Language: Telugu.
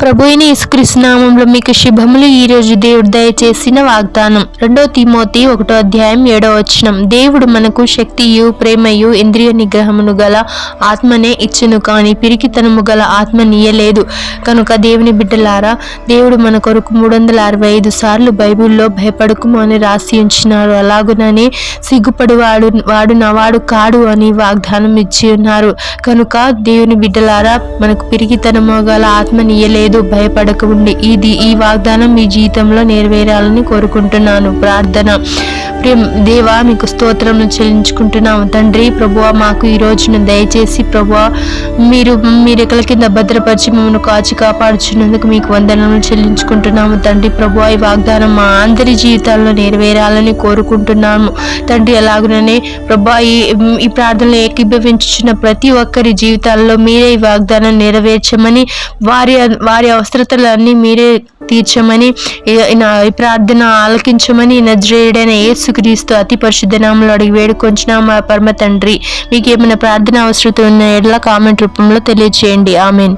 ప్రభు అయిన యేసుక్రీస్తునామంలో మీకు శుభములు. ఈ రోజు దేవుడు దయచేసిన వాగ్దానం. రెండో తిమోతి ఒకటో అధ్యాయం ఏడో వచనం. దేవుడు మనకు శక్తియు ప్రేమయు ఇంద్రియ నిగ్రహమును గల ఆత్మనే ఇచ్చును కానీ పిరికితనము గల ఆత్మ నీయలేదు. కనుక దేవుని బిడ్డలారా దేవుడు మన కొరకు మూడు వందల అరవై ఐదు సార్లు బైబిల్లో భయపడకుము అని రాసి ఉంచినారు. అలాగుననే సిగ్గుపడి వాడు వాడు నవాడు కాడు అని వాగ్దానం ఇచ్చి ఉన్నారు. కనుక దేవుని బిడ్డలారా మనకు పిరికితనము గల ఆత్మ నీయలేదు. లేదు భయపడకండి ఇది ఈ వాగ్దానం మీ జీవితంలో నెరవేరాలని కోరుకుంటున్నాను. ప్రార్థన. ప్రేమ దేవా మీకు స్తోత్రం చెల్లించుకుంటున్నాము. తండ్రి ప్రభువ మాకు ఈ రోజున దయచేసి ప్రభువ మీరు మీ రెక్కల కింద భద్రపరిచి మమ్మల్ని కాచి కాపాడుచున్నందుకు మీకు వందనములు చెల్లించుకుంటున్నాము. తండ్రి ప్రభు ఈ వాగ్దానం మా అందరి జీవితాల్లో నెరవేరాలని కోరుకుంటున్నాము. తండ్రి ఎలాగుననే ప్రభా ఈ ఈ ప్రార్థనలు ఏకీభవించుచున్న ప్రతి ఒక్కరి జీవితాల్లో మీరే ఈ వాగ్దానం నెరవేర్చమని వారి వారి అవసరతలన్నీ మీరే తీర్చమని ఈ- నా ప్రార్థన ఆలకించమని నజరేయుడైన ఏసుక్రీస్తు అతి పరిశుద్ధ నామంలో అడిగి వేడుకొంచిన మా పరమ తండ్రి మీకు ఏమైనా ప్రార్థన అవసరం ఉన్న ఎడ్ల కామెంట్ రూపంలో తెలియజేయండి ఆమెన్.